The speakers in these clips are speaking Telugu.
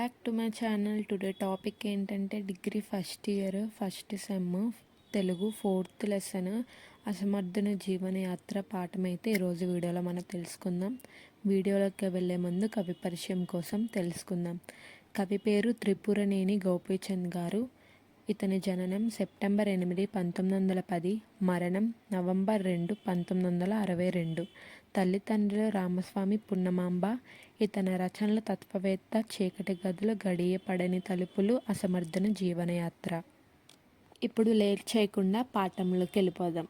Back to my channel today topic ఏంటంటే degree first year first sem Telugu fourth lesson అసమర్థన జీవనయాత్ర పాఠం అయితే ఈరోజు వీడియోలో మనం తెలుసుకుందాం. వీడియోలోకి వెళ్ళే ముందు కవి పరిచయం కోసం తెలుసుకుందాం. కవి పేరు త్రిపురనేని గోపీచంద్ గారు. ఇతని జననం సెప్టెంబర్ ఎనిమిది పంతొమ్మిది వందల పది మరణం నవంబర్ రెండు పంతొమ్మిది వందల అరవై రెండు. తల్లిదండ్రులు రామస్వామి పున్నమాంబ ఇతని రచనల తత్వవేత్త చీకటి గదులు గడియపడని తలుపులు అసమర్థన జీవనయాత్ర. ఇప్పుడు లేట్ చేయకుండా పాఠంలోకి వెళ్ళిపోదాం.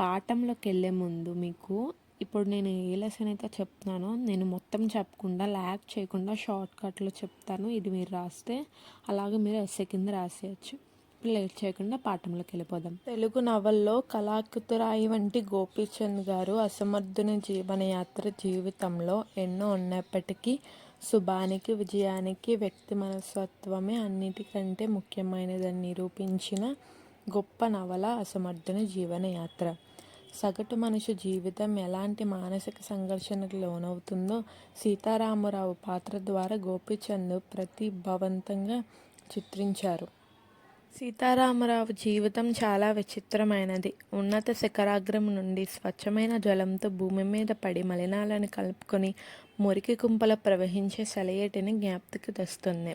పాఠంలోకి వెళ్ళే ముందు మీకు ఇప్పుడు నేను ఏ లెసన్ అయితే చెప్తున్నానో నేను మొత్తం చెప్పకుండా ల్యాక్ చేయకుండా షార్ట్ కట్లో చెప్తాను. ఇది మీరు రాస్తే అలాగే మీరు ఎస్సే కింద రాసేయచ్చు. ఇప్పుడు లేట్ చేయకుండా పాఠంలోకి వెళ్ళిపోదాం. తెలుగు నవల్లో కళాకృతురాయి వంటి గోపీచంద్ గారు అసమర్థుని జీవనయాత్ర జీవితంలో ఎన్నో ఉన్నప్పటికీ శుభానికి విజయానికి వ్యక్తి మనస్తత్వమే అన్నిటికంటే ముఖ్యమైనదని నిరూపించిన గొప్ప నవల అసమర్థుని జీవనయాత్ర. సగటు మనిషి జీవితం ఎలాంటి మానసిక సంఘర్షణకు లోనవుతుందో సీతారామరావు పాత్ర ద్వారా గోపీచంద్ ప్రతిభావంతంగా చిత్రించారు. సీతారామరావు జీవితం చాలా విచిత్రమైనది. ఉన్నత శిఖరాగ్రం నుండి స్వచ్ఛమైన జలంతో భూమి మీద పడి మలినాలను కలుపుకొని మురికి కుంపల ప్రవహించే సెలయేటిని జ్ఞాప్తికి తెస్తుంది.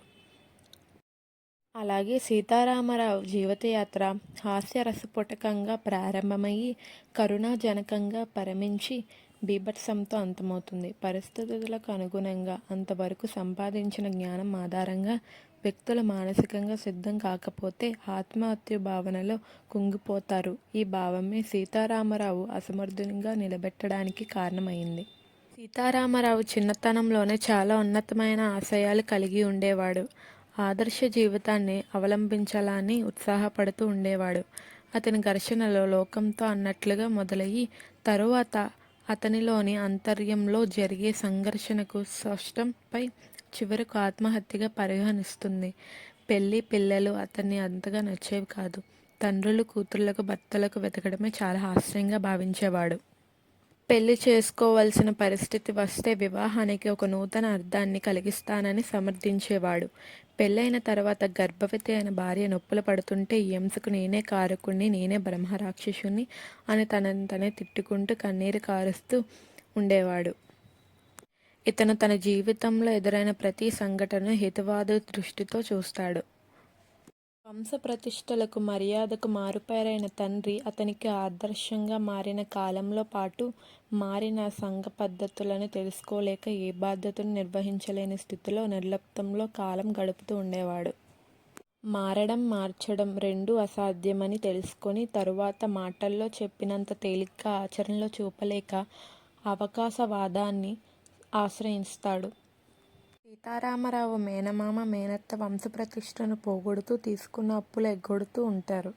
అలాగే సీతారామరావు జీవితయాత్ర హాస్యరసపుటకంగా ప్రారంభమయ్యి కరుణాజనకంగా పరమించి బీభత్సంతో అంతమవుతుంది. పరిస్థితులకు అనుగుణంగా అంతవరకు సంపాదించిన జ్ఞానం ఆధారంగా వ్యక్తులు మానసికంగా సిద్ధం కాకపోతే ఆత్మహత్య భావనలో కుంగిపోతారు. ఈ భావమే సీతారామరావు అసమర్థునిగా నిలబెట్టడానికి కారణమైంది. సీతారామరావు చిన్నతనంలోనే చాలా ఉన్నతమైన ఆశయాలు కలిగి ఉండేవాడు. ఆదర్శ జీవితాన్ని అవలంబించాలని ఉత్సాహపడుతూ ఉండేవాడు. అతని ఘర్షణలో లోకంతో అన్నట్లుగా మొదలయ్యి తరువాత అతనిలోని అంతర్యంలో జరిగే సంఘర్షణకు స్పష్టంపై చివరకు ఆత్మహత్యగా పరిగణిస్తుంది పెళ్ళి పిల్లలు అతన్ని అంతగా నచ్చేవి కాదు. తండ్రులు కూతుర్లకు భర్తలకు వెతకడమే చాలా ఆశ్చర్యంగా భావించేవాడు. పెళ్ళి చేసుకోవాల్సిన పరిస్థితి వస్తే వివాహానికి ఒక నూతన అర్థాన్ని కలిగిస్తానని సమర్థించేవాడు. పెళ్ళైన తర్వాత గర్భవతి అయిన భార్య నొప్పులు పడుతుంటే ఎంసుకు నేనే కారకుణ్ణి నేనే బ్రహ్మరాక్షసుని అని తనని తనే తిట్టుకుంటూ కన్నీరు కారుస్తూ ఉండేవాడు. ఇతను తన జీవితంలో ఎదురైన ప్రతి సంఘటన హితవాద దృష్టితో చూస్తాడు. వంశ ప్రతిష్టలకు మర్యాదకు మారుపేరైన తండ్రి అతనికి ఆదర్శంగా మారిన కాలంలో పాటు మారిన సంఘ పద్ధతులను తెలుసుకోలేక ఏ బాధ్యతను నిర్వహించలేని స్థితిలో నిర్లిప్తంలో కాలం గడుపుతూ ఉండేవాడు. మారడం మార్చడం రెండూ అసాధ్యమని తెలుసుకొని తరువాత మాటల్లో చెప్పినంత తేలిగ్గా ఆచరణలో చూపలేక అవకాశవాదాన్ని ఆశ్రయిస్తాడు. సీతారామరావు మేనమామ మేనత్త వంశప్రతిష్టను పోగొడుతూ తీసుకున్న అప్పులు ఎగ్గొడుతూ ఉంటారు.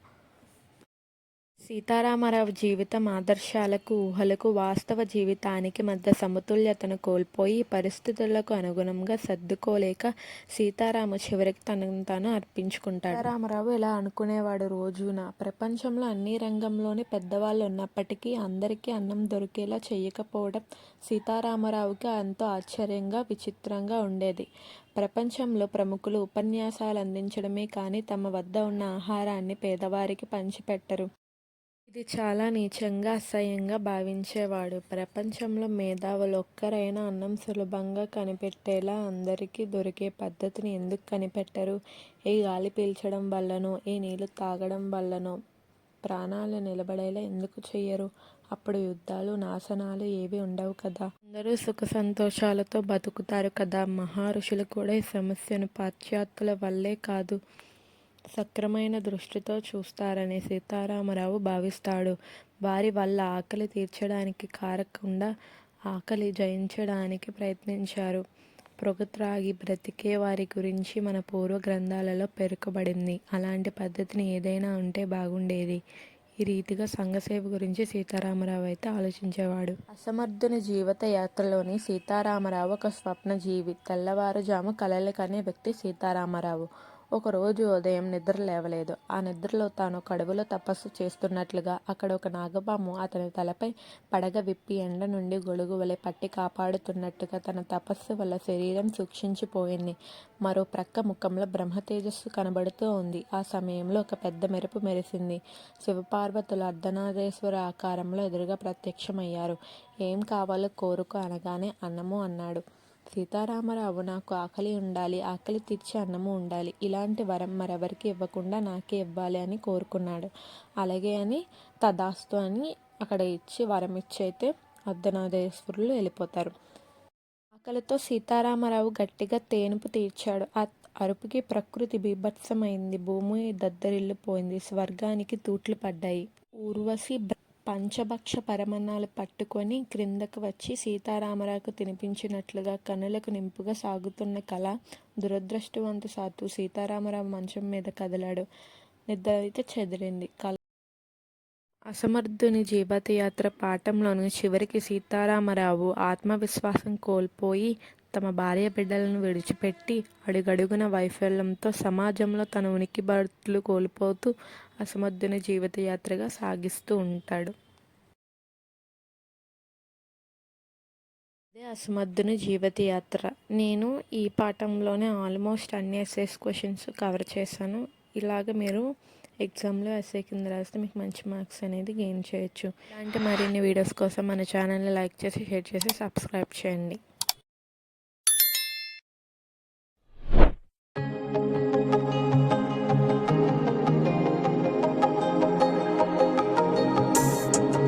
సీతారామరావు జీవితం ఆదర్శాలకు ఊహలకు వాస్తవ జీవితానికి మధ్య సమతుల్యతను కోల్పోయి పరిస్థితులకు అనుగుణంగా సర్దుకోలేక సీతారాము చివరికి తనను తాను అర్పించుకుంటాడు. సీతారామరావు ఇలా అనుకునేవాడు రోజున? ప్రపంచంలో అన్ని రంగంలోని పెద్దవాళ్ళు ఉన్నప్పటికీ అందరికీ అన్నం దొరికేలా చేయకపోవడం సీతారామరావుకి ఎంతో ఆశ్చర్యంగా విచిత్రంగా ఉండేది. ప్రపంచంలో ప్రముఖులు ఉపన్యాసాలు అందించడమే కానీ తమ వద్ద ఉన్న ఆహారాన్ని పేదవారికి పంచిపెట్టరు. ఇది చాలా నీచంగా అసహ్యంగా భావించేవాడు. ప్రపంచంలో మేధావులు ఒక్కరైనా అన్నం సులభంగా కనిపెట్టేలా అందరికీ దొరికే పద్ధతిని ఎందుకు కనిపెట్టరు? ఈ గాలి పీల్చడం వల్లనో ఈ నీళ్ళు తాగడం వల్లనో ప్రాణాలు నిలబడేలా ఎందుకు చెయ్యరు? అప్పుడు యుద్ధాలు నాశనాలు ఏవి ఉండవు కదా? అందరూ సుఖ సంతోషాలతో బతుకుతారు కదా? మహర్షులు కూడా ఈ సమస్యను పాశ్చాత్యుల వల్లే కాదు. సక్రమైన దృష్టితో చూస్తారని సీతారామరావు భావిస్తాడు. వారి వల్ల ఆకలి తీర్చడానికి కారకుండా ఆకలి జయించడానికి ప్రయత్నించారు. పొగ త్రాగి బ్రతికే వారి గురించి మన పూర్వ గ్రంథాలలో పేర్కొబడింది అలాంటి పద్ధతిని ఏదైనా ఉంటే బాగుండేది. ఈ రీతిగా సంఘసేవ గురించి సీతారామరావు అయితే ఆలోచించేవాడు. అసమర్థుని జీవిత యాత్రలోని సీతారామరావు ఒక స్వప్నజీవి. తెల్లవారుజాము కలలు కనే వ్యక్తి సీతారామరావు. ఒకరోజు ఉదయం నిద్ర లేవలేదు. ఆ నిద్రలో తాను కడుపులో తపస్సు చేస్తున్నట్లుగా అక్కడ ఒక నాగపాము అతని తలపై పడగ విప్పి ఎండ నుండి గొడుగు వలె పట్టి కాపాడుతున్నట్టుగా తన తపస్సు వల్ల శరీరం సూక్షించిపోయింది. మరో ప్రక్క ముఖంలో బ్రహ్మ తేజస్సు కనబడుతూ ఉంది. ఆ సమయంలో ఒక పెద్ద మెరుపు మెరిసింది. శివపార్వతులు అర్ధనాదేశ్వర ఆకారంలో ఎదురుగా ప్రత్యక్షమయ్యారు. ఏం కావాలో కోరుకో అనగానే అన్నము అన్నాడు. సీతారామరావు నాకు ఆకలి ఉండాలి ఆకలి తీర్చే అన్నము ఉండాలి. ఇలాంటి వరం మరెవరికి ఇవ్వకుండా నాకే ఇవ్వాలి అని కోరుకున్నాడు. అలాగే అని తదాస్తు అని అక్కడ ఇచ్చి వరం ఇచ్చి అయితే అర్ధనాదేశ్వరులు వెళ్ళిపోతారు. ఆకలితో సీతారామరావు గట్టిగా తేనుపు తీర్చాడు. ఆ అరుపుకి ప్రకృతి బీభత్సమైంది. భూమి దద్దరిల్లిపోయింది. స్వర్గానికి తూట్లు పడ్డాయి. ఊర్వశి పంచభక్ష పరమన్నాలు పట్టుకొని క్రిందకు వచ్చి సీతారామరాకు తినిపించినట్లుగా కనులకు నింపుగా సాగుతున్న కళ దురదృష్టవంతు సాతు సీతారామరావు మంచం మీద కదలాడు. నిద్ర అయితే చెదిరింది. కళ అసమర్థుని జీవితయాత్ర పాఠంలోని చివరికి సీతారామరావు ఆత్మవిశ్వాసం కోల్పోయి తమ భార్య బిడ్డలను విడిచిపెట్టి అడుగడుగున వైఫల్యంతో సమాజంలో తన ఉనికి బర్తులు కోల్పోతూ అసమర్థుని జీవితయాత్రగా సాగిస్తూ ఉంటాడు. అదే అసమర్థుని జీవితయాత్ర. నేను ఈ పాఠంలోనే ఆల్మోస్ట్ అన్ని ఎస్ఎస్ క్వశ్చన్స్ కవర్ చేశాను. ఇలాగ మీరు ఎగ్జామ్లో ఎస్ఏ కింద రాస్తే మీకు మంచి మార్క్స్ అనేది గెయిన్ చేయొచ్చు. ఇలాంటి మరిన్ని వీడియోస్ కోసం మన ఛానల్ని లైక్ చేసి షేర్ చేసి సబ్స్క్రైబ్ చేయండి.